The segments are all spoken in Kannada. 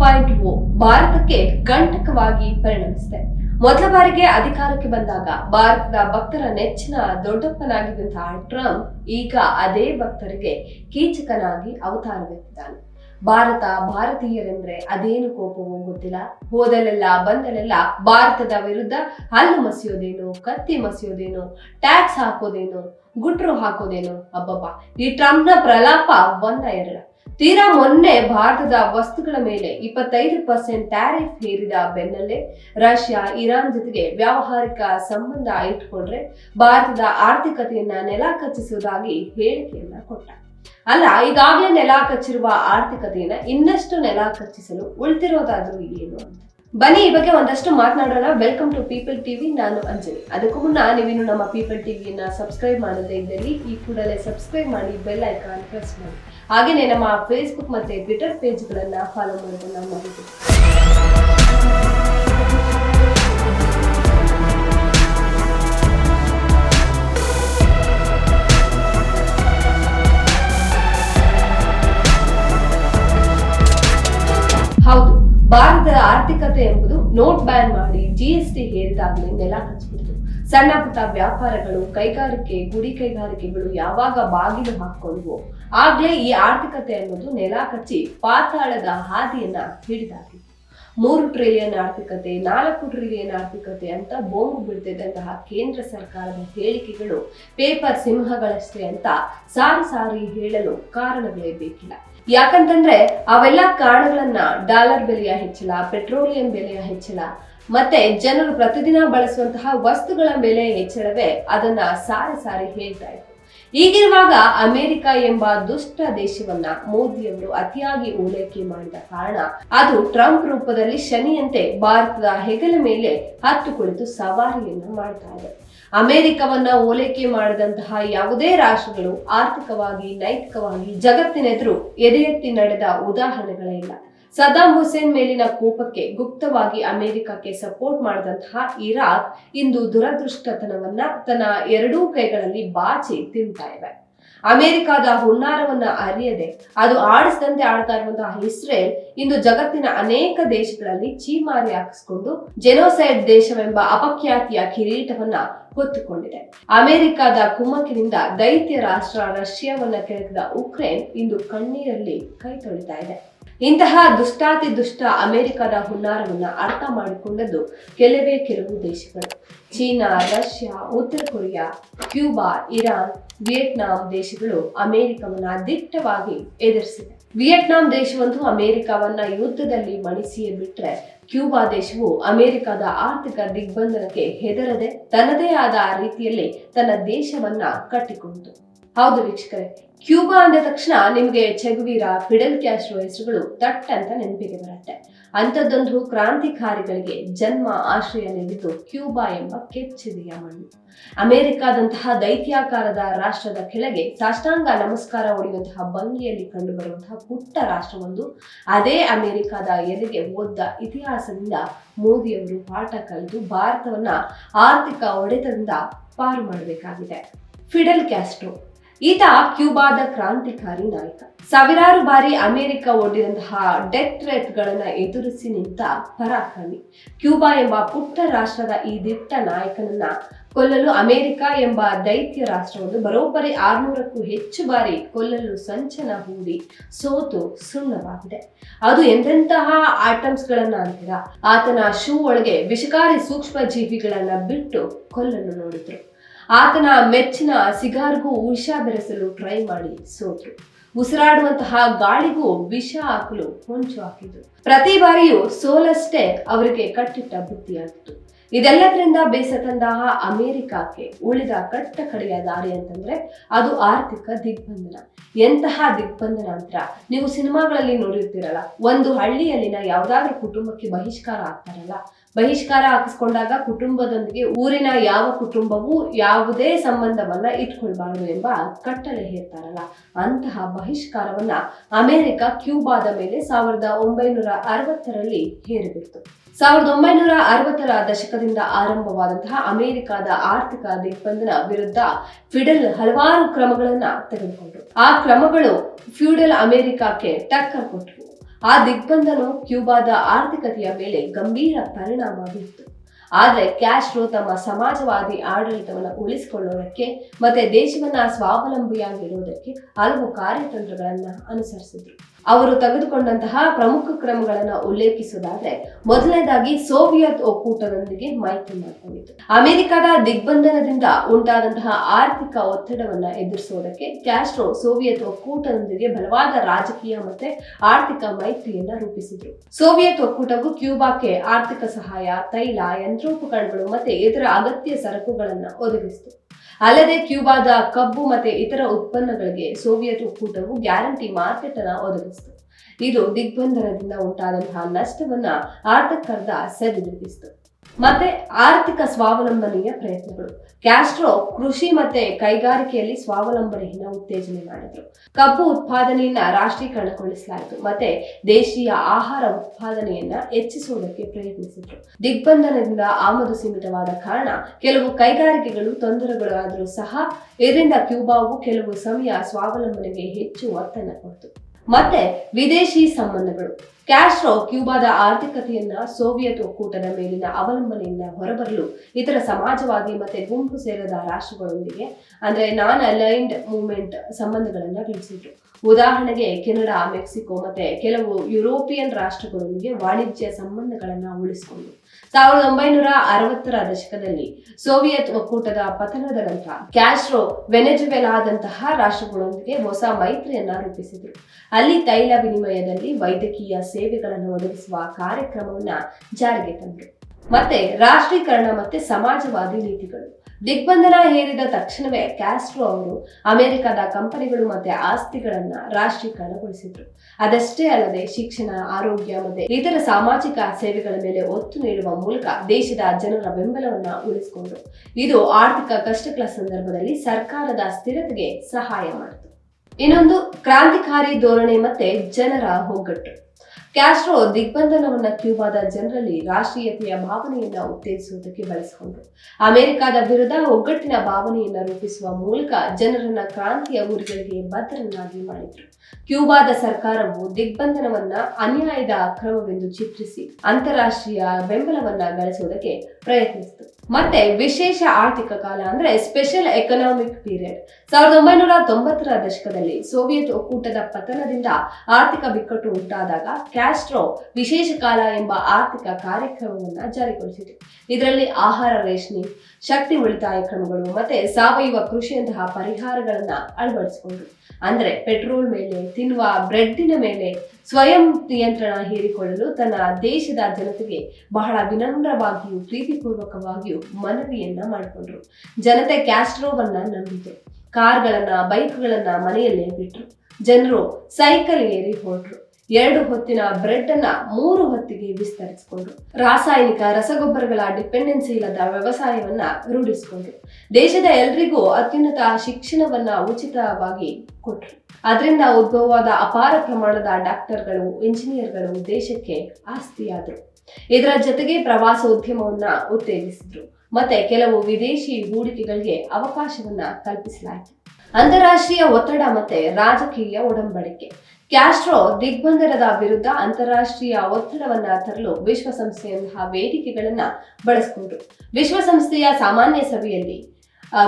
ಪಾಯಿಂಟ್ ಓ ಭಾರತಕ್ಕೆ ಕಂಟಕವಾಗಿ ಪರಿಣಮಿಸಿದೆ. ಮೊದಲ ಬಾರಿಗೆ ಅಧಿಕಾರಕ್ಕೆ ಬಂದಾಗ ಭಾರತದ ಭಕ್ತರ ನೆಚ್ಚಿನ ದೊಡ್ಡಪ್ಪನಾಗಿದ್ದಂತಹ ಟ್ರಂಪ್ ಈಗ ಅದೇ ಭಕ್ತರಿಗೆ ಕೀಚಕನಾಗಿ ಅವತಾರವೆತ್ತಿದ್ದಾನೆ. ಭಾರತ ಭಾರತೀಯರೆಂದ್ರೆ ಅದೇನು ಕೋಪವೂ ಗೊತ್ತಿಲ್ಲ. ಹೋದಲೆಲ್ಲ ಬಂದಲೆಲ್ಲ ಭಾರತದ ವಿರುದ್ಧ ಹಲ್ಲು ಮಸಿಯೋದೇನು, ಕತ್ತಿ ಮಸಿಯೋದೇನು, ಟ್ಯಾಕ್ಸ್ ಹಾಕೋದೇನು, ಗುಟ್ರು ಹಾಕೋದೇನು, ಅಬ್ಬಬ್ಬ. ಈ ಟ್ರಂಪ್ನ ಪ್ರಲಾಪ ಒಂದ ಎರಡ. ತೀರಾ ಮೊನ್ನೆ ಭಾರತದ ವಸ್ತುಗಳ ಮೇಲೆ ಇಪ್ಪತ್ತೈದು ಪರ್ಸೆಂಟ್ ಟ್ಯಾರಿಫ್ ಹೇರಿದ ಬೆನ್ನಲ್ಲೇ ರಷ್ಯಾ ಇರಾನ್ ಜೊತೆಗೆ ವ್ಯಾವಹಾರಿಕ ಸಂಬಂಧ ಇಟ್ಕೊಂಡ್ರೆ ಭಾರತದ ಆರ್ಥಿಕತೆಯನ್ನ ನೆಲ ಕಚ್ಚಿಸುವುದಾಗಿ ಹೇಳಿಕೆಯನ್ನ ಕೊಟ್ಟ. ಅಲ್ಲ, ಈಗಾಗಲೇ ನೆಲ ಕಚ್ಚಿರುವ ಆರ್ಥಿಕತೆಯನ್ನ ಇನ್ನಷ್ಟು ನೆಲ ಕಚ್ಚಿಸಲು ಉಳ್ತಿರೋದಾದ್ರೂ ಏನು ಬನ್ನಿ, ಈ ಬಗ್ಗೆ ಒಂದಷ್ಟು ಮಾತನಾಡೋಣ. ವೆಲ್ಕಮ್ ಟು ಪೀಪಲ್ ಟಿವಿ ನಾನು ಅಂಜಲಿ. ಅದಕ್ಕೂ ಮುನ್ನ ನೀವಿನ್ನು ನಮ್ಮ ಪೀಪಲ್ ಟಿವಿಯನ್ನ ಸಬ್ಸ್ಕ್ರೈಬ್ ಮಾಡದೇ ಇದ್ದಲ್ಲಿ ಈ ಕೂಡಲೇ ಸಬ್ಸ್ಕ್ರೈಬ್ ಮಾಡಿ ಬೆಲ್ ಐಕಾನ್ ಪ್ರೆಸ್ ಮಾಡಿ. ಹಾಗೆಯೇ ನಮ್ಮ ಫೇಸ್ಬುಕ್ ಮತ್ತು ಟ್ವಿಟರ್ ಪೇಜ್ಗಳನ್ನು ಫಾಲೋ ಮಾಡೋದನ್ನ ಮಾಡಿದ್ದೀವಿ ಭಾರತದ ಆರ್ಥಿಕತೆ ಎಂಬುದು ನೋಟ್ ಬ್ಯಾನ್ ಮಾಡಿ ಜಿಎಸ್ಟಿ ಹೇರಿದಾಗಲೇ ನೆಲ ಕಚ್ಚಿಬಿಡ್ತು ಸಣ್ಣ ಪುಟ್ಟ ವ್ಯಾಪಾರಗಳು, ಕೈಗಾರಿಕೆ, ಗುಡಿ ಕೈಗಾರಿಕೆಗಳು ಯಾವಾಗ ಬಾಗಿಲು ಹಾಕ್ಕೊಂಡ್ವು ಆಗ್ಲೇ ಈ ಆರ್ಥಿಕತೆ ಅನ್ನೋದು ನೆಲ ಕಚ್ಚಿ ಪಾತಾಳದ ಹಾದಿಯನ್ನ ಹಿಡಿದಾಗಿತ್ತು ಮೂರು ಟ್ರಿಲಿಯನ್ ಆರ್ಥಿಕತೆ, ನಾಲ್ಕು ಟ್ರಿಲಿಯನ್ ಆರ್ಥಿಕತೆ ಅಂತ ಬೋಂಬು ಬಿಡ್ತಿದ್ದಂತಹ ಕೇಂದ್ರ ಸರ್ಕಾರದ ಹೇಳಿಕೆಗಳು ಪೇಪರ್ ಸಿಂಹಗಳಷ್ಟೇ ಅಂತ ಸಾರಿ ಸಾರಿ ಹೇಳಲು ಕಾರಣಗಳೇ ಬೇಕಿಲ್ಲ. ಯಾಕಂತಂದ್ರೆ ಅವೆಲ್ಲ ಕಾರಣಗಳನ್ನ ಡಾಲರ್ ಬೆಲೆಯ ಹೆಚ್ಚಳ, ಪೆಟ್ರೋಲಿಯಂ ಬೆಲೆಯ ಹೆಚ್ಚಳ ಮತ್ತೆ ಜನರು ಪ್ರತಿದಿನ ಬಳಸುವಂತಹ ವಸ್ತುಗಳ ಮೇಲೆ ಹೆಚ್ಚಳವೇ ಅದನ್ನ ಸಾರಿ ಸಾರಿ ಹೇಳ್ತಾ ಇತ್ತು ಈಗಿರುವಾಗ ಅಮೆರಿಕ ಎಂಬ ದುಷ್ಟ ದೇಶವನ್ನ ಮೋದಿಯವರು ಅತಿಯಾಗಿ ಓಲೈಕೆ ಮಾಡಿದ ಕಾರಣ ಅದು ಟ್ರಂಪ್ ರೂಪದಲ್ಲಿ ಶನಿಯಂತೆ ಭಾರತದ ಹೆಗಲ ಮೇಲೆ ಹತ್ತು ಕುಳಿತು ಸವಾರಿಯನ್ನು ಮಾಡ್ತಾ ಇದೆ. ಅಮೆರಿಕವನ್ನ ಓಲೈಕೆ ಮಾಡಿದಂತಹ ಯಾವುದೇ ರಾಷ್ಟ್ರಗಳು ಆರ್ಥಿಕವಾಗಿ ನೈತಿಕವಾಗಿ ಜಗತ್ತಿನೆದುರು ಎದೆ ಎತ್ತಿ ನಡೆದ ಉದಾಹರಣೆಗಳೇ ಇಲ್ಲ. ಸದ್ದಾಂ ಹುಸೇನ್ ಮೇಲಿನ ಕೋಪಕ್ಕೆ ಗುಪ್ತವಾಗಿ ಅಮೆರಿಕಕ್ಕೆ ಸಪೋರ್ಟ್ ಮಾಡಿದಂತಹ ಇರಾಕ್ ಇಂದು ದುರದೃಷ್ಟತನವನ್ನ ತನ್ನ ಎರಡೂ ಕೈಗಳಲ್ಲಿ ಬಾಚಿ ತಿಂತಾ ಇದೆ. ಅಮೆರಿಕದ ಹುನ್ನಾರವನ್ನ ಅರಿಯದೆ ಅದು ಆಡಿಸಿದಂತೆ ಆಡ್ತಾ ಇರುವಂತಹ ಇಸ್ರೇಲ್ ಇಂದು ಜಗತ್ತಿನ ಅನೇಕ ದೇಶಗಳಲ್ಲಿ ಚೀಮಾರಿ ಹಾಕಿಸಿಕೊಂಡು ಜೆನೋಸೈಡ್ ದೇಶವೆಂಬ ಅಪಖ್ಯಾತಿಯ ಕಿರೀಟವನ್ನ ಹೊತ್ತುಕೊಂಡಿದೆ. ಅಮೆರಿಕದ ಕುಮ್ಮಕ್ಕಿನಿಂದ ದೈತ್ಯ ರಾಷ್ಟ್ರ ರಷ್ಯಾವನ್ನ ಕೆಳಗಿದ ಉಕ್ರೇನ್ ಇಂದು ಕಣ್ಣೀರಲ್ಲಿ ಕೈ ತೊಳಿತಾ ಇದೆ. ಇಂತಹ ದುಷ್ಟಾತಿ ದುಷ್ಟ ಅಮೆರಿಕದ ಹುನ್ನಾರವನ್ನ ಅರ್ಥ ಮಾಡಿಕೊಂಡದ್ದು ಕೆಲವೇ ಕೆಲವು ದೇಶಗಳು. ಚೀನಾ, ರಷ್ಯಾ, ಉತ್ತರ ಕೊರಿಯಾ, ಕ್ಯೂಬಾ, ಇರಾನ್, ವಿಯೆಟ್ನಾಂ ದೇಶಗಳು ಅಮೆರಿಕವನ್ನ ದಿಟ್ಟವಾಗಿ ಎದುರಿಸಿದೆ ವಿಯೆಟ್ನಾಂ ದೇಶವಂತೂ ಅಮೆರಿಕವನ್ನ ಯುದ್ಧದಲ್ಲಿ ಮಣಿಸಿಯೇ ಬಿಟ್ರೆ ಕ್ಯೂಬಾ ದೇಶವು ಅಮೆರಿಕದ ಆರ್ಥಿಕ ದಿಗ್ಬಂಧನಕ್ಕೆ ಹೆದರದೆ ತನ್ನದೇ ಆದ ರೀತಿಯಲ್ಲಿ ತನ್ನ ದೇಶವನ್ನ ಕಟ್ಟಿಕೊಂಡಿತು ಹೌದು ವೀಕ್ಷಕರೇ ಕ್ಯೂಬಾ ಅಂದ ತಕ್ಷಣ ನಿಮಗೆ ಚೆಗುವೀರ ಫಿಡೆಲ್ ಕ್ಯಾಸ್ಟ್ರೋ ಹೆಸರುಗಳು ತಟ್ ಅಂತ ನೆನಪಿಗೆ ಬರುತ್ತೆ. ಅಂಥದ್ದೊಂದು ಕ್ರಾಂತಿಕಾರಿಗಳಿಗೆ ಜನ್ಮ ಆಶ್ರಯ ನೀಡಿದ್ದು ಕ್ಯೂಬಾ ಎಂಬ ಕೆಚ್ಚಿದೆಯ ಮಣ್ಣು. ಅಮೆರಿಕಾದಂತಹ ದೈತ್ಯಾಕಾರದ ರಾಷ್ಟ್ರದ ಕೆಳಗೆ ಸಾಷ್ಟಾಂಗ ನಮಸ್ಕಾರ ಹೊಡೆಯುವಂತಹ ಭಂಗಿಯಲ್ಲಿ ಕಂಡುಬರುವಂತಹ ಪುಟ್ಟ ರಾಷ್ಟ್ರವೊಂದು, ಅದೇ ಅಮೆರಿಕಾದ ಎದೆಗೆ ಓದ್ದ ಇತಿಹಾಸದಿಂದ ಮೋದಿಯವರು ಪಾಠ ಕಲಿತು ಭಾರತವನ್ನ ಆರ್ಥಿಕ ಒಡೆತದಿಂದ ಪಾರು ಮಾಡಬೇಕಾಗಿದೆ. ಫಿಡೆಲ್ ಕ್ಯಾಸ್ಟ್ರೋ ಈತ ಕ್ಯೂಬಾದ ಕ್ರಾಂತಿಕಾರಿ ನಾಯಕ. ಸಾವಿರಾರು ಬಾರಿ ಅಮೆರಿಕ ಒಡ್ಡಿದಂತಹ ಡೆತ್ ರೇಟ್ಗಳನ್ನ ಎದುರಿಸಿ ನಿಂತ ಪರಾಕ್ರಮಿ. ಕ್ಯೂಬಾ ಎಂಬ ಪುಟ್ಟ ರಾಷ್ಟ್ರದ ಈ ದಿಟ್ಟ ನಾಯಕನನ್ನ ಕೊಲ್ಲಲು ಅಮೆರಿಕ ಎಂಬ ದೈತ್ಯ ರಾಷ್ಟ್ರವನ್ನು ಬರೋಬ್ಬರಿ ಆರ್ನೂರಕ್ಕೂ ಹೆಚ್ಚು ಬಾರಿ ಕೊಲ್ಲಲು ಸಂಚನ ಹೂಡಿ ಸೋತು ಸುಣ್ಣವಾಗಿದೆ ಅದು ಎಂತೆಂತಹ ಆಟಮ್ಸ್ ಗಳನ್ನ ಅಂತೀರಾ? ಆತನ ಶೂ ಒಳಗೆ ವಿಷಕಾರಿ ಸೂಕ್ಷ್ಮ ಜೀವಿಗಳನ್ನ ಬಿಟ್ಟು ಕೊಲ್ಲಲು ನೋಡಿದ್ರು. ಆತನ ಮೆಚ್ಚಿನ ಸಿಗಾರ್ಗೂ ವಿಷ ಬೆರೆಸಲು ಟ್ರೈ ಮಾಡಿ ಸೋತರು ಉಸಿರಾಡುವಂತಹ ಗಾಳಿಗೂ ವಿಷ ಹಾಕಲು ಹೊಂಚು ಹಾಕಿದ್ರು. ಪ್ರತಿ ಬಾರಿಯೂ ಸೋಲಷ್ಟೇ ಅವರಿಗೆ ಕಟ್ಟಿಟ್ಟ ಬುದ್ಧಿಯಾಗಿತ್ತು. ಇದೆಲ್ಲದರಿಂದ ಬೇಸತ್ತಂತಹ ಅಮೆರಿಕಕ್ಕೆ ಉಳಿದ ಕಟ್ಟ ಕಡೆಯ ದಾರಿ ಅಂತಂದ್ರೆ ಅದು ಆರ್ಥಿಕ ದಿಗ್ಬಂಧನ. ಎಂತಹ ದಿಗ್ಬಂಧನ ಅಂತರ ನೀವು ಸಿನಿಮಾಗಳಲ್ಲಿ ನೋಡಿರ್ತೀರಲ್ಲ, ಒಂದು ಹಳ್ಳಿಯಲ್ಲಿನ ಯಾವ್ದಾದ್ರು ಕುಟುಂಬಕ್ಕೆ ಬಹಿಷ್ಕಾರ ಆಗ್ತಾರಲ್ಲ ಬಹಿಷ್ಕಾರ ಹಾಕಿಸ್ಕೊಂಡಾಗ ಕುಟುಂಬದೊಂದಿಗೆ ಊರಿನ ಯಾವ ಕುಟುಂಬವೂ ಯಾವುದೇ ಸಂಬಂಧವನ್ನ ಇಟ್ಕೊಳ್ಬಾರ್ದು ಎಂಬ ಕಟ್ಟಳೆ ಹೇಳ್ತಾರಲ್ಲ, ಅಂತಹ ಬಹಿಷ್ಕಾರವನ್ನ ಅಮೆರಿಕ ಕ್ಯೂಬಾದ ಮೇಲೆ ಸಾವಿರದ ಒಂಬೈನೂರ ಅರವತ್ತರಲ್ಲಿ ಹೇರಿಬಿಡ್ತು. ಸಾವಿರದ ಒಂಬೈನೂರ ಅರವತ್ತರ ದಶಕದಿಂದ ಆರಂಭವಾದಂತಹ ಅಮೆರಿಕದ ಆರ್ಥಿಕ ದಿಗ್ಬಂಧನ ವಿರುದ್ಧ ಫಿಡಲ್ ಹಲವಾರು ಕ್ರಮಗಳನ್ನ ತೆಗೆದುಕೊಂಡರು. ಆ ಕ್ರಮಗಳು ಫ್ಯೂಡಲ್ ಅಮೆರಿಕಕ್ಕೆ ಟಕ್ಕರ್ ಕೊಟ್ಟವು ಆ ದಿಗ್ಬಂಧನವು ಕ್ಯೂಬಾದ ಆರ್ಥಿಕತೆಯ ಮೇಲೆ ಗಂಭೀರ ಪರಿಣಾಮ ಬೀರಿತು. ಆದರೆ ಕ್ಯಾಸ್ಟ್ರೋ ತಮ್ಮ ಸಮಾಜವಾದಿ ಆಡಳಿತವನ್ನು ಉಳಿಸಿಕೊಳ್ಳೋದಕ್ಕೆ ಮತ್ತೆ ದೇಶವನ್ನ ಸ್ವಾವಲಂಬಿಯಾಗಿಡುವುದಕ್ಕೆ ಹಲವು ಕಾರ್ಯತಂತ್ರಗಳನ್ನ ಅನುಸರಿಸಿದ್ರು. ಅವರು ತೆಗೆದುಕೊಂಡಂತಹ ಪ್ರಮುಖ ಕ್ರಮಗಳನ್ನು ಉಲ್ಲೇಖಿಸುವುದಾದ್ರೆ, ಮೊದಲನೇದಾಗಿ ಸೋವಿಯತ್ ಒಕ್ಕೂಟದೊಂದಿಗೆ ಮೈತ್ರಿ ಮಾಡಿಕೊಂಡಿತು ಅಮೆರಿಕದ ದಿಗ್ಬಂಧನದಿಂದ ಉಂಟಾದಂತಹ ಆರ್ಥಿಕ ಒತ್ತಡವನ್ನ ಎದುರಿಸುವುದಕ್ಕೆ ಕ್ಯಾಸ್ಟ್ರೋ ಸೋವಿಯತ್ ಒಕ್ಕೂಟದೊಂದಿಗೆ ಬಲವಾದ ರಾಜಕೀಯ ಮತ್ತೆ ಆರ್ಥಿಕ ಮೈತ್ರಿಯನ್ನ ರೂಪಿಸಿದ್ರು. ಸೋವಿಯತ್ ಒಕ್ಕೂಟವು ಕ್ಯೂಬಾಕ್ಕೆ ಆರ್ಥಿಕ ಸಹಾಯ, ತೈಲ, ಯಂತ್ರೋಪಕರಣಗಳು ಮತ್ತೆ ಇತರ ಅಗತ್ಯ ಸರಕುಗಳನ್ನ ಒದಗಿಸಿತು. ಅಲ್ಲದೆ ಕ್ಯೂಬಾದ ಕಬ್ಬು ಮತ್ತೆ ಇತರ ಉತ್ಪನ್ನಗಳಿಗೆ ಸೋವಿಯತ್ ಒಕ್ಕೂಟವು ಗ್ಯಾರಂಟಿ ಮಾರ್ಕೆಟ್ ಅನ್ನ ಒದಗಿಸಿತು. ಇದು ದಿಗ್ಬಂಧನದಿಂದ ಉಂಟಾದಂತಹ ನಷ್ಟವನ್ನ ಆರ್ಥಿಕರ್ಧ ಸರಿದೂಗಿಸಿತು ಮತ್ತೆ ಆರ್ಥಿಕ ಸ್ವಾವಲಂಬನೆಯ ಪ್ರಯತ್ನಗಳು. ಕ್ಯಾಸ್ಟ್ರೋ ಕೃಷಿ ಮತ್ತೆ ಕೈಗಾರಿಕೆಯಲ್ಲಿ ಸ್ವಾವಲಂಬನೆಯನ್ನ ಉತ್ತೇಜನೆ ಮಾಡಿದ್ರು. ಕಬ್ಬು ಉತ್ಪಾದನೆಯನ್ನ ರಾಷ್ಟ್ರೀಕರಣಗೊಳಿಸಲಾಯಿತು. ಮತ್ತೆ ದೇಶೀಯ ಆಹಾರ ಉತ್ಪಾದನೆಯನ್ನ ಹೆಚ್ಚಿಸುವುದಕ್ಕೆ ಪ್ರಯತ್ನಿಸಿದ್ರು. ದಿಗ್ಬಂಧನದಿಂದ ಆಮದು ಸೀಮಿತವಾದ ಕಾರಣ ಕೆಲವು ಕೈಗಾರಿಕೆಗಳು ತೊಂದರೆಗಳಾದರೂ ಸಹ, ಇದರಿಂದ ಕ್ಯೂಬಾವು ಕೆಲವು ಸಮಯ ಸ್ವಾವಲಂಬನೆಗೆ ಹೆಚ್ಚು ಒತ್ತನ್ನು ಕೊಡ್ತು. ಮತ್ತೆ ವಿದೇಶಿ ಸಂಬಂಧಗಳು. ಕ್ಯಾಸ್ಟ್ರೋ ಕ್ಯೂಬಾದ ಆರ್ಥಿಕತೆಯನ್ನ ಸೋವಿಯತ್ ಒಕ್ಕೂಟದ ಮೇಲಿನ ಅವಲಂಬನೆಯಿಂದ ಹೊರಬರಲು ಇತರ ಸಮಾಜವಾದಿ ಮತ್ತೆ ಗುಂಪು ಸೇರದ ರಾಷ್ಟ್ರಗಳೊಂದಿಗೆ, ಅಂದ್ರೆ ನಾನ್ ಅಲೈನ್ಡ್ ಮೂವ್ಮೆಂಟ್ ಸಂಬಂಧಗಳನ್ನ ಬೆಳೆಸಿದ್ರು ಉದಾಹರಣೆಗೆ ಕೆನಡಾ, ಮೆಕ್ಸಿಕೋ ಮತ್ತೆ ಕೆಲವು ಯುರೋಪಿಯನ್ ರಾಷ್ಟ್ರಗಳೊಂದಿಗೆ ವಾಣಿಜ್ಯ ಸಂಬಂಧಗಳನ್ನ ಉಳಿಸಿಕೊಂಡು. ಸಾವಿರದ ಒಂಬೈನೂರ ಅರವತ್ತರ ದಶಕದಲ್ಲಿ ಸೋವಿಯತ್ ಒಕ್ಕೂಟದ ಪತನದ ನಂತರ ಕ್ಯಾಸ್ಟ್ರೋ ವೆನೆಜುವೆಲಾದಂತಹ ರಾಷ್ಟ್ರಗಳೊಂದಿಗೆ ಹೊಸ ಮೈತ್ರಿಯನ್ನ ರೂಪಿಸಿದ್ರು. ಅಲ್ಲಿ ತೈಲ ವಿನಿಮಯದಲ್ಲಿ ವೈದ್ಯಕೀಯ ಸೇವೆಗಳನ್ನು ಒದಗಿಸುವ ಕಾರ್ಯಕ್ರಮವನ್ನ ಜಾರಿಗೆ ತಂದರು. ಮತ್ತೆ ರಾಷ್ಟ್ರೀಕರಣ ಮತ್ತೆ ಸಮಾಜವಾದಿ ನೀತಿಗಳು. ದಿಗ್ಬಂಧನ ಹೇರಿದ ತಕ್ಷಣವೇ ಕ್ಯಾಸ್ಟ್ರೋ ಅವರು ಅಮೆರಿಕದ ಕಂಪನಿಗಳು ಮತ್ತೆ ಆಸ್ತಿಗಳನ್ನ ರಾಷ್ಟ್ರೀಕರಣಗೊಳಿಸಿದ್ರು. ಅದಷ್ಟೇ ಅಲ್ಲದೆ ಶಿಕ್ಷಣ, ಆರೋಗ್ಯ ಮತ್ತೆ ಇತರ ಸಾಮಾಜಿಕ ಸೇವೆಗಳ ಮೇಲೆ ಒತ್ತು ನೀಡುವ ಮೂಲಕ ದೇಶದ ಜನರ ಬೆಂಬಲವನ್ನ ಉಳಿಸಿಕೊಂಡ್ರು. ಇದು ಆರ್ಥಿಕ ಕಷ್ಟಗಳ ಸಂದರ್ಭದಲ್ಲಿ ಸರ್ಕಾರದ ಸ್ಥಿರತೆಗೆ ಸಹಾಯ ಮಾಡಿತು. ಇನ್ನೊಂದು ಕ್ರಾಂತಿಕಾರಿ ಧೋರಣೆ ಮತ್ತೆ ಜನರ ಒಗ್ಗಟ್ಟು ಕ್ಯಾಸ್ಟ್ರೋ ದಿಗ್ಬಂಧನವನ್ನ ಕ್ಯೂಬಾದ ಜನರಲ್ಲಿ ರಾಷ್ಟ್ರೀಯತೆಯ ಭಾವನೆಯನ್ನ ಉತ್ತೇಜಿಸುವುದಕ್ಕೆ ಬಳಸಿಕೊಂಡ್ರು ಅಮೆರಿಕದ ವಿರುದ್ಧ ಒಗ್ಗಟ್ಟಿನ ಭಾವನೆಯನ್ನ ರೂಪಿಸುವ ಮೂಲಕ ಜನರನ್ನ ಕ್ರಾಂತಿಯ ಗುರಿಗಳಿಗೆ ಬದ್ಧರನ್ನಾಗಿ ಮಾಡಿದ್ರು. ಕ್ಯೂಬಾದ ಸರ್ಕಾರವು ದಿಗ್ಬಂಧನವನ್ನ ಅನ್ಯಾಯದ ಅಕ್ರಮವೆಂದು ಚಿತ್ರಿಸಿ ಅಂತಾರಾಷ್ಟ್ರೀಯ ಬೆಂಬಲವನ್ನ ಗಳಿಸುವುದಕ್ಕೆ ಪ್ರಯತ್ನಿಸಿತು. ಮತ್ತೆ ವಿಶೇಷ ಆರ್ಥಿಕ ಕಾಲ ಅಂದ್ರೆ ಸ್ಪೆಷಲ್ ಎಕನಾಮಿಕ್ ಪೀರಿಯಡ್ ಸಾವಿರದ ಒಂಬೈನೂರ ತೊಂಬತ್ತರ ದಶಕದಲ್ಲಿ ಸೋವಿಯತ್ ಒಕ್ಕೂಟದ ಪತನದಿಂದ ಆರ್ಥಿಕ ಬಿಕ್ಕಟ್ಟು ಉಂಟಾದಾಗ ಕ್ಯಾಸ್ಟ್ರೋ ವಿಶೇಷ ಕಾಲ ಎಂಬ ಆರ್ಥಿಕ ಕಾರ್ಯಕ್ರಮವನ್ನ ಜಾರಿಗೊಳಿಸಿತು ಇದರಲ್ಲಿ ಆಹಾರ ರೇಷಣೆ ಶಕ್ತಿ ಉಳಿತಾಯ ಕ್ರಮಗಳು ಮತ್ತೆ ಸಾವಯವ ಕೃಷಿಯಂತಹ ಪರಿಹಾರಗಳನ್ನ ಅಳವಡಿಸಿಕೊಂಡ್ರು ಅಂದ್ರೆ ಪೆಟ್ರೋಲ್ ಮೇಲೆ, ತಿನ್ನುವ ಬ್ರೆಡ್ಡಿನ ಮೇಲೆ ಸ್ವಯಂ ನಿಯಂತ್ರಣ ಹೇರಿಕೊಳ್ಳಲು ತನ್ನ ದೇಶದ ಜನತೆಗೆ ಬಹಳ ವಿನಮ್ರವಾಗಿಯೂ ಪ್ರೀತಿಪೂರ್ವಕವಾಗಿಯೂ ಮನವಿಯನ್ನ ಮಾಡಿಕೊಂಡ್ರು. ಜನತೆ ಕ್ಯಾಸ್ಟ್ರೋವನ್ನ ನಂಬಿತು ಕಾರ್ಗಳನ್ನ, ಬೈಕ್ಗಳನ್ನ ಮನೆಯಲ್ಲೇ ಬಿಟ್ರು. ಜನರು ಸೈಕಲ್ ಏರಿ ಹೊರಟ್ರು ಎರಡು ಹೊತ್ತಿನ ಬ್ರೆಡ್ ಅನ್ನ ಮೂರು ಹೊತ್ತಿಗೆ ವಿಸ್ತರಿಸಿಕೊಂಡ್ರು. ರಾಸಾಯನಿಕ ರಸಗೊಬ್ಬರಗಳ ಡಿಪೆಂಡೆನ್ಸಿ ಇಲ್ಲದ ವ್ಯವಸಾಯವನ್ನ ರೂಢಿಸಿಕೊಂಡ್ರು. ದೇಶದ ಎಲ್ರಿಗೂ ಅತ್ಯುನ್ನತ ಶಿಕ್ಷಣವನ್ನ ಉಚಿತವಾಗಿ ಕೊಟ್ರು. ಅದರಿಂದ ಉದ್ಭವವಾದ ಅಪಾರ ಪ್ರಮಾಣದ ಡಾಕ್ಟರ್ಗಳು, ಇಂಜಿನಿಯರ್ಗಳು ದೇಶಕ್ಕೆ ಆಸ್ತಿಯಾದರು. ಇದರ ಜೊತೆಗೆ ಪ್ರವಾಸೋದ್ಯಮವನ್ನ ಉತ್ತೇಜಿಸಿದ್ರು. ಮತ್ತೆ ಕೆಲವು ವಿದೇಶಿ ಹೂಡಿಕೆಗಳಿಗೆ ಅವಕಾಶವನ್ನ ಕಲ್ಪಿಸಲಾಯಿತು. ಅಂತಾರಾಷ್ಟ್ರೀಯ ಒತ್ತಡ ಮತ್ತೆ ರಾಜಕೀಯ ಒಡಂಬಡಿಕೆ. ಕ್ಯಾಸ್ಟ್ರೋ ದಿಗ್ಬಂಧನದ ವಿರುದ್ಧ ಅಂತಾರಾಷ್ಟ್ರೀಯ ಒತ್ತಡವನ್ನ ತರಲು ವಿಶ್ವಸಂಸ್ಥೆಯಂತಹ ವೇದಿಕೆಗಳನ್ನ ಬಳಸಿಕೊಂಡ್ರು. ವಿಶ್ವಸಂಸ್ಥೆಯ ಸಾಮಾನ್ಯ ಸಭೆಯಲ್ಲಿ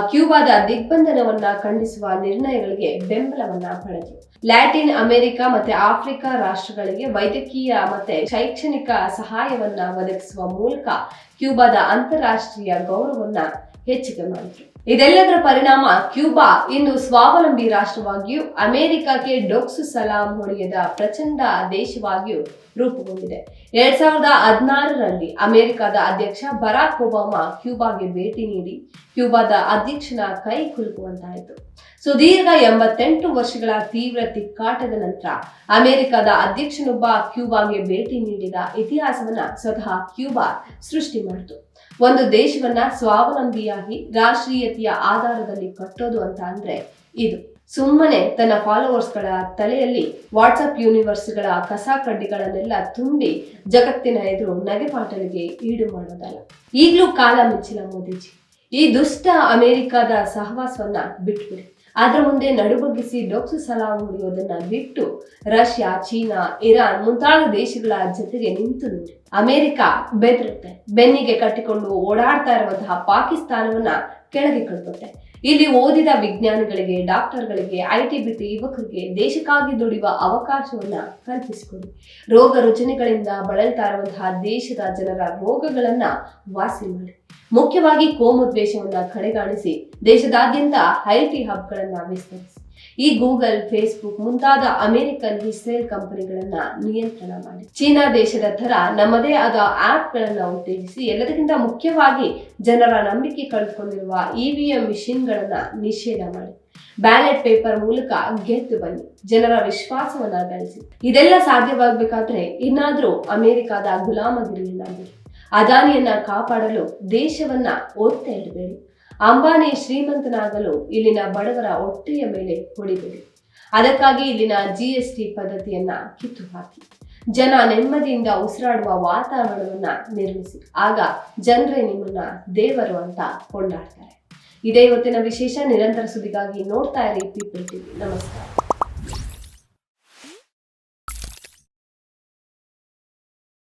ಕ್ಯೂಬಾದ ದಿಗ್ಬಂಧನವನ್ನ ಖಂಡಿಸುವ ನಿರ್ಣಯಗಳಿಗೆ ಬೆಂಬಲವನ್ನ ಪಡೆದರು. ಲ್ಯಾಟಿನ್ ಅಮೆರಿಕ ಮತ್ತೆ ಆಫ್ರಿಕಾ ರಾಷ್ಟ್ರಗಳಿಗೆ ವೈದ್ಯಕೀಯ ಮತ್ತೆ ಶೈಕ್ಷಣಿಕ ಸಹಾಯವನ್ನ ಒದಗಿಸುವ ಮೂಲಕ ಕ್ಯೂಬಾದ ಅಂತಾರಾಷ್ಟ್ರೀಯ ಗೌರವವನ್ನ ಹೆಚ್ಚಿಗೆ ಮಾಡಿದ್ರು. ಇದೆಲ್ಲದರ ಪರಿಣಾಮ ಕ್ಯೂಬಾ ಇಂದು ಸ್ವಾವಲಂಬಿ ರಾಷ್ಟ್ರವಾಗಿಯೂ ಅಮೆರಿಕಕ್ಕೆ ಡೊಕ್ಸು ಸಲಾಂ ಹೊಡೆಯದ ಪ್ರಚಂಡ ದೇಶವಾಗಿಯೂ ರೂಪುಗೊಂಡಿದೆ. ಎರಡ್ ಸಾವಿರದ ಹದಿನಾರರಲ್ಲಿ ಅಮೆರಿಕದ ಅಧ್ಯಕ್ಷ ಬರಾಕ್ ಒಬಾಮಾ ಕ್ಯೂಬಾಗೆ ಭೇಟಿ ನೀಡಿ ಕ್ಯೂಬಾದ ಅಧ್ಯಕ್ಷನ ಕೈ ಕುಲುಕುವಂತಾಯಿತು. ಸುದೀರ್ಘ ಎಂಬತ್ತೆಂಟು ವರ್ಷಗಳ ತೀವ್ರ ತಿಕ್ಕಾಟದ ನಂತರ ಅಮೆರಿಕದ ಅಧ್ಯಕ್ಷನೊಬ್ಬ ಕ್ಯೂಬಾಗೆ ಭೇಟಿ ನೀಡಿದ ಇತಿಹಾಸವನ್ನ ಸ್ವತಃ ಕ್ಯೂಬಾ ಸೃಷ್ಟಿ ಮಾಡಿತು. ಒಂದು ದೇಶವನ್ನ ಸ್ವಾವಲಂಬಿಯಾಗಿ ರಾಷ್ಟ್ರೀಯತೆಯ ಆಧಾರದಲ್ಲಿ ಕಟ್ಟೋದು ಅಂತ ಅಂದ್ರೆ ಇದು. ಸುಮ್ಮನೆ ತನ್ನ ಫಾಲೋವರ್ಸ್ಗಳ ತಲೆಯಲ್ಲಿ ವಾಟ್ಸಪ್ ಯೂನಿವರ್ಸ್ಗಳ ಕಸ ಕಡ್ಡಿಗಳನ್ನೆಲ್ಲ ತುಂಬಿ ಜಗತ್ತಿನ ಎದುರು ನಗೆಪಾಟಲಿಗೆ ಈಡು ಮಾಡೋದಲ್ಲ. ಈಗಲೂ ಕಾಲ ಮುಚ್ಚಿಲ್ಲ ಮೋದಿಜಿ. ಈ ದುಷ್ಟ ಅಮೆರಿಕದ ಸಹವಾಸವನ್ನ ಬಿಟ್ಬಿಡಿ. ಅದರ ಮುಂದೆ ನಡುಬಗ್ಗಿಸಿ ಡೊಕ್ಸು ಸಲಾಂ ಹೊಡೆಯುವುದನ್ನ ಬಿಟ್ಟು ರಷ್ಯಾ, ಚೀನಾ, ಇರಾನ್ ಮುಂತಾದ ದೇಶಗಳ ಜೊತೆಗೆ ನಿಂತು ನೋಡಿ. ಅಮೆರಿಕ ಬೆದರುತ್ತೆ. ಬೆನ್ನಿಗೆ ಕಟ್ಟಿಕೊಂಡು ಓಡಾಡ್ತಾ ಇರುವಂತಹ ಪಾಕಿಸ್ತಾನವನ್ನ ಕೆಳಗೆ ಕಳ್ಕೊತ್ತೆ. ಇಲ್ಲಿ ಓದಿದ ವಿಜ್ಞಾನಿಗಳಿಗೆ, ಡಾಕ್ಟರ್ಗಳಿಗೆ ಐಟಿ ಬಿಟಿ ಯುವಕರಿಗೆ ದೇಶಕ್ಕಾಗಿ ದುಡಿಯುವ ಅವಕಾಶವನ್ನ ಕಲ್ಪಿಸಿಕೊಡಿ. ರೋಗ ರುಜಿನಗಳಿಂದ ಬಳಲ್ತಾ ಇರುವಂತಹ ದೇಶದ ಜನರ ರೋಗಗಳನ್ನ ವಾಸಿ ಮಾಡಿ. ಮುಖ್ಯವಾಗಿ ಕೋಮು ದ್ವೇಷವನ್ನ ಕಡೆಗಾಣಿಸಿ ದೇಶದಾದ್ಯಂತ ಐಟಿ ಹಬ್ಗಳನ್ನ ವಿಸ್ತರಿಸಿ. ಈ ಗೂಗಲ್, ಫೇಸ್ಬುಕ್ ಮುಂತಾದ ಅಮೆರಿಕನ್ ಇಸ್ರೇಲ್ ಕಂಪನಿಗಳನ್ನ ನಿಯಂತ್ರಣ ಮಾಡಿ. ಚೀನಾ ದೇಶದ ತರ ನಮ್ಮದೇ ಆದ ಆಪ್ಗಳನ್ನ ಉತ್ತೇಜಿಸಿ ಎಲ್ಲದಕ್ಕಿಂತ ಮುಖ್ಯವಾಗಿ ಜನರ ನಂಬಿಕೆ ಕಳೆದುಕೊಂಡಿರುವ ಇವಿಎಂ ಮಿಷಿನ್ಗಳನ್ನ ನಿಷೇಧ ಮಾಡಿ. ಬ್ಯಾಲೆಟ್ ಪೇಪರ್ ಮೂಲಕ ಗೆದ್ದು ಬನ್ನಿ. ಜನರ ವಿಶ್ವಾಸವನ್ನ ಗಳಿಸಿ ಇದೆಲ್ಲ ಸಾಧ್ಯವಾಗಬೇಕಾದ್ರೆ ಇನ್ನಾದ್ರೂ ಅಮೆರಿಕದ ಗುಲಾಮಗಿರಿಯನ್ನ ಬಿಡಿ ಅದಾನಿಯನ್ನ ಕಾಪಾಡಲು ದೇಶವನ್ನ ಒತ್ತೆ ಇಡಬೇಡಿ ಅಂಬಾನಿ ಶ್ರೀಮಂತನಾಗಲು ಇಲ್ಲಿನ ಬಡವರ ಹೊಟ್ಟೆಯ ಮೇಲೆ ಹೊಡಿಬೇಡಿ ಅದಕ್ಕಾಗಿ ಇಲ್ಲಿನ ಜಿ ಎಸ್ ಟಿ ಪದ್ಧತಿಯನ್ನ ಕಿತ್ತು ಹಾಕಿ. ಜನ ನೆಮ್ಮದಿಯಿಂದ ಉಸಿರಾಡುವ ವಾತಾವರಣವನ್ನ ನಿರ್ಮಿಸಿ. ಆಗ ಜನರೇ ನಿಮ್ಮನ್ನ ದೇವರು ಅಂತ ಕೊಂಡಾಡ್ತಾರೆ. ಇದೇ ಇವತ್ತಿನ ವಿಶೇಷ ನಿರಂತರ ಸುದ್ದಿಗಾಗಿ ನೋಡ್ತಾ ಇರಿ ಪೀಪಲ್ ನಮಸ್ಕಾರ.